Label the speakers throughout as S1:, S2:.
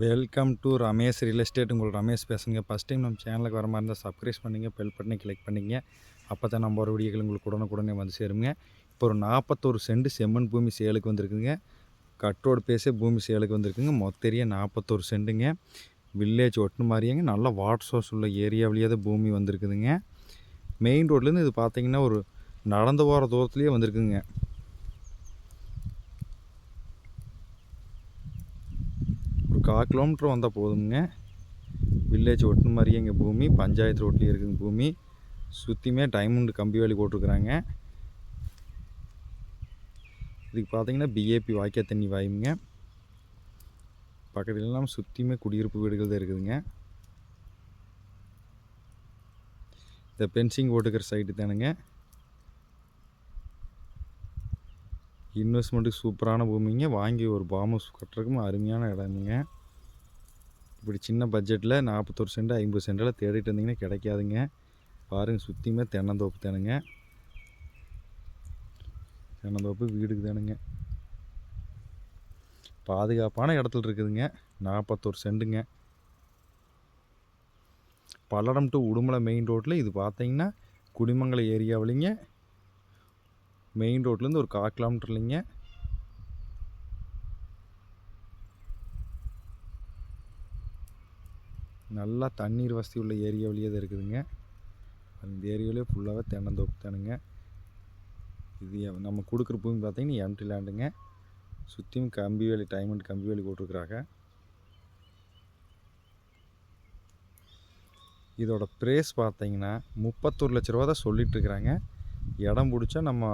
S1: Welcome to Ramesh real estate உங்கள் ரமேஷ் பேசுங்க. First time நம்ம சேனலுக்கு வர மாதிரி இருந்தால் சப்ஸ்கிரைப் பண்ணிங்க பெல் பட்டனை கிளிக் பண்ணிங்க. அப்போ தான் நம்ம ஒரு வீடியோக்கள் உங்களுக்கு உடனுக்குடனே வந்து சேருங்க. இப்போ ஒரு நாற்பத்தோரு சென்ட் செம்மண் பூமி சேலுக்கு வந்திருக்குங்க. கட்டோடு பேசே பூமி சேலுக்கு வந்திருக்குங்க. மொத்தரிய நாற்பத்தோரு செண்டுங்க வில்லேஜ் ஒட்டு மாதிரியேங்க. நல்ல வாட்டர் சோர்ஸ் உள்ள ஏரியாவிலேயே தான் பூமி வந்திருக்குதுங்க. மெயின் ரோட்லேருந்து இது பார்த்தீங்கன்னா ஒரு நடந்து போகிற தூரத்துலேயே வந்திருக்குங்க. கால் கிலோமீட்டர் வந்தால் போதுங்க வில்லேஜ் ஒட்டின மாதிரியே எங்கள் பூமி பஞ்சாயத்து ரோட்லேயே இருக்குங்க பூமி. சுற்றியுமே டைமண்ட் கம்பி வேலி போட்டிருக்குறாங்க. இதுக்கு பார்த்தீங்கன்னா பிஏபி வாய்க்கா தண்ணி வாயுங்க. பக்கத்துல எல்லாம் சுற்றியுமே குடியிருப்பு வீடுகள் தான் இருக்குதுங்க. இந்த பென்சிங் போட்டுக்கிற சைட்டு தானுங்க. இன்வெஸ்ட்மெண்ட்டுக்கு சூப்பரான பூமிங்க. வாங்கி ஒரு பாம் ஹவுஸ் கட்டுறதுக்கும் அருமையான இடமுங்க. இப்படி சின்ன பட்ஜெட்டில் நாற்பத்தொரு சென்ட் ஐம்பது சென்டெல்லாம் தேடிட்டு இருந்தீங்கன்னா கிடைக்காதுங்க. பாருங்கள் சுற்றியுமே தென்னந்தோப்பு தானுங்க. தென்னந்தோப்பு வீடுக்கு தானுங்க. பாதுகாப்பான இடத்துல இருக்குதுங்க. நாற்பத்தொரு சென்ட்டுங்க பல்லடம் டு உடுமலை மெயின் ரோட்டில் இது பார்த்தீங்கன்னா குடிமங்கலம் ஏரியாவிலிங்க மெயின் ரோட்லேருந்து ஒரு கால் கிலோமீட்டர்லிங்க நல்லா தண்ணீர் வசதி உள்ள ஏரியா வழியே தான் இருக்குதுங்க. அந்த ஏரியாவிலே ஃபுல்லாகவே தென்னந்தோப்பு தானுங்க. இது நம்ம கொடுக்குற பூமி பார்த்தீங்கன்னா எம்டி லேண்டுங்க சுற்றியும் கம்பி வேலி டைமண்ட் கம்பி வேலி போட்டிருக்குறாங்க. இதோட ப்ரைஸ் பார்த்தீங்கன்னா முப்பத்தொரு லட்ச ரூபா தான் சொல்லிகிட்ருக்குறாங்க இடம் பிடிச்சா நம்ம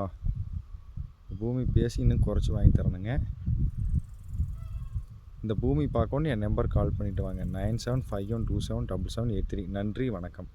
S1: பூமி பேசி இன்னும் குறைச்சி வாங்கி தரணுங்க. இந்த பூமி பார்க்கணுன்னு என் நம்பர் கால் பண்ணிவிட்டு வாங்க. Nine seven five one two seven double seven eight three நன்றி வணக்கம்.